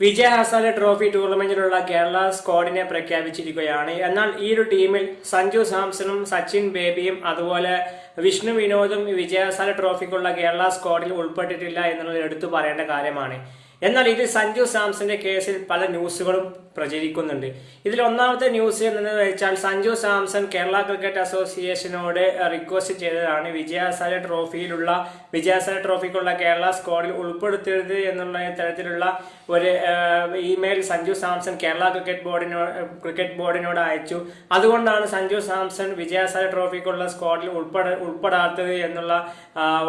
Vijay Hazare trophy ടൂർണമെന്റിലുള്ള കേരള സ്ക്വാഡിനെ പ്രഖ്യാപിച്ചിരിക്കുകയാണ്. എന്നാൽ ഈ ഒരു ടീമിൽ സഞ്ജു സാംസണും സച്ചിൻ ബേബിയും അതുപോലെ വിഷ്ണു വിനോദും വിജയ ഹസാല ട്രോഫിക്കുള്ള കേരള സ്ക്വാഡിൽ ഉൾപ്പെട്ടിട്ടില്ല എന്നുള്ളത് എടുത്തു പറയേണ്ട കാര്യമാണ്. എന്നാൽ ഇത് സഞ്ജു സാംസന്റെ കേസിൽ പല ന്യൂസുകളും പ്രചരിക്കുന്നുണ്ട്. ഇതിൽ ഒന്നാമത്തെ ന്യൂസ് എന്ന് വെച്ചാൽ സഞ്ജു സാംസൺ കേരള ക്രിക്കറ്റ് അസോസിയേഷനോട് റിക്വസ്റ്റ് ചെയ്തതാണ് വിജയാസാല ട്രോഫിയിലുള്ള വിജയാസാല ട്രോഫിക്കുള്ള കേരള സ്ക്വാഡിൽ ഉൾപ്പെടുത്തരുത് എന്നുള്ള തരത്തിലുള്ള ഒരു ഇമെയിൽ സഞ്ജു സാംസൺ കേരള ക്രിക്കറ്റ് ബോർഡിനോട് ക്രിക്കറ്റ് ബോർഡിനോട് അയച്ചു. അതുകൊണ്ടാണ് സഞ്ജു സാംസൺ വിജയാസാല ട്രോഫിക്കുള്ള സ്ക്വാഡിൽ ഉൾപ്പെട ഉൾപ്പെടാത്തത് എന്നുള്ള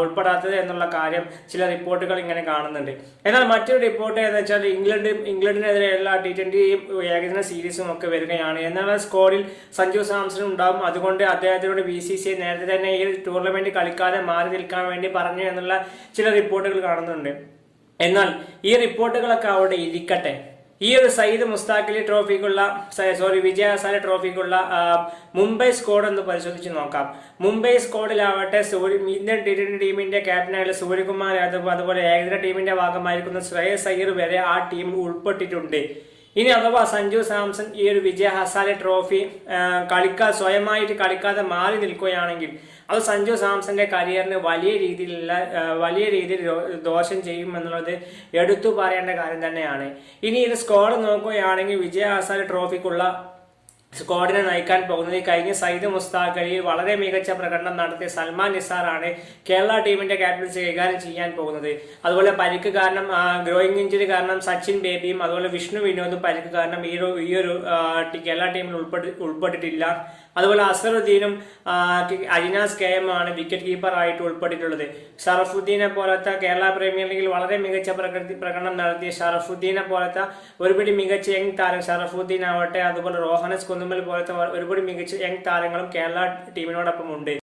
ഉൾപ്പെടാത്തത് എന്നുള്ള കാര്യം ചില റിപ്പോർട്ടുകൾ ഇങ്ങനെ കാണുന്നുണ്ട്. എന്നാൽ മറ്റൊരു റിപ്പോർട്ട് എന്ന് വെച്ചാൽ ഇംഗ്ലണ്ട് ഇംഗ്ലണ്ടിനെതിരെയുള്ള ടി ട്വന്റിയും ഏകദിന സീരീസും ഒക്കെ വരികയാണ്. എന്നാൽ ആ സ്ക്വാഡിൽ സഞ്ജു സാംസൺ ഉണ്ടാവും. അതുകൊണ്ട് അദ്ദേഹത്തിനോട് ബി സി സി നേരത്തെ തന്നെ ഈ ടൂർണമെന്റ് കളിക്കാതെ മാറി നിൽക്കാൻ വേണ്ടി പറഞ്ഞു എന്നുള്ള ചില റിപ്പോർട്ടുകൾ കാണുന്നുണ്ട്. എന്നാൽ ഈ റിപ്പോർട്ടുകളൊക്കെ അവിടെ ഇരിക്കട്ടെ. ഈ ഒരു സയ്യിദ് മുസ്താഖലി ട്രോഫിക്കുള്ള സോറി വിജയ ഹസാലെ ട്രോഫിക്കുള്ള മുംബൈ സ്ക്വാഡ് ഒന്ന് പരിശോധിച്ച് നോക്കാം. മുംബൈ സ്ക്വാഡിലാവട്ടെ സൂര്യ ഇന്ത്യൻ ടി ട്വന്റി ടീമിന്റെ ക്യാപ്റ്റനായിട്ടുള്ള സൂര്യകുമാർ യാദവ് അതുപോലെ ഏകദിന ടീമിന്റെ ഭാഗമായിരിക്കുന്ന ശ്രേയസ് അയ്യർ വരെ ആ ടീം ഉൾപ്പെട്ടിട്ടുണ്ട്. ഇനി അഥവാ സഞ്ജു സാംസൺ ഈ ഒരു വിജയ ഹസാലെ ട്രോഫി കളിക്കാ സ്വയമായിട്ട് കളിക്കാതെ മാറി നിൽക്കുകയാണെങ്കിൽ അത് സഞ്ജു സാംസന്റെ കരിയറിന് വലിയ രീതിയിലുള്ള വലിയ രീതിയിൽ ദോഷം ചെയ്യും എന്നുള്ളത് എടുത്തു പറയേണ്ട കാര്യം തന്നെയാണ്. ഇനി ഇത് സ്കോർ നോക്കുകയാണെങ്കിൽ വിജയ ഹസാലെ ട്രോഫിക്കുള്ള സ്ക്വാഡിനെ നയിക്കാൻ പോകുന്നത്. കഴിഞ്ഞ സയ്യിദ് മുസ്താഖ് വളരെ മികച്ച പ്രകടനം നടത്തിയ സൽമാൻ നിസാറാണ് കേരള ടീമിന്റെ ക്യാപ്റ്റൻസി കൈകാര്യം ചെയ്യാൻ പോകുന്നത്. അതുപോലെ പരിക്ക് കാരണം ഗ്രോയിങ് ഇഞ്ചുറി കാരണം സച്ചിൻ ബേബിയും അതുപോലെ വിഷ്ണു വിനോദും പരിക്ക് കാരണം ഈ ഒരു ഈ ഒരു കേരള ടീമിൽ ഉൾപ്പെട്ടി ഉൾപ്പെട്ടിട്ടില്ല. അതുപോലെ അസറുദ്ദീനും അജിനാസ് കെ എം ആണ് വിക്കറ്റ് കീപ്പർ ആയിട്ട് ഉൾപ്പെട്ടിട്ടുള്ളത്. ഷറഫുദ്ദീനെ പോലത്തെ കേരള പ്രീമിയർ ലീഗിൽ വളരെ മികച്ച പ്രകൃതി പ്രകടനം നടത്തിയ ഷറഫുദ്ദീനെ പോലത്തെ ഒരുപിടി മികച്ച യങ് താരം ഷറഫുദ്ദീൻ ആവട്ടെ അതുപോലെ റോഹനസ് കുന്നുമ്മൽ പോലത്തെ ഒരുപാട് മികച്ച യങ് താരങ്ങളും കേരള ടീമിനോടൊപ്പം ഉണ്ട്.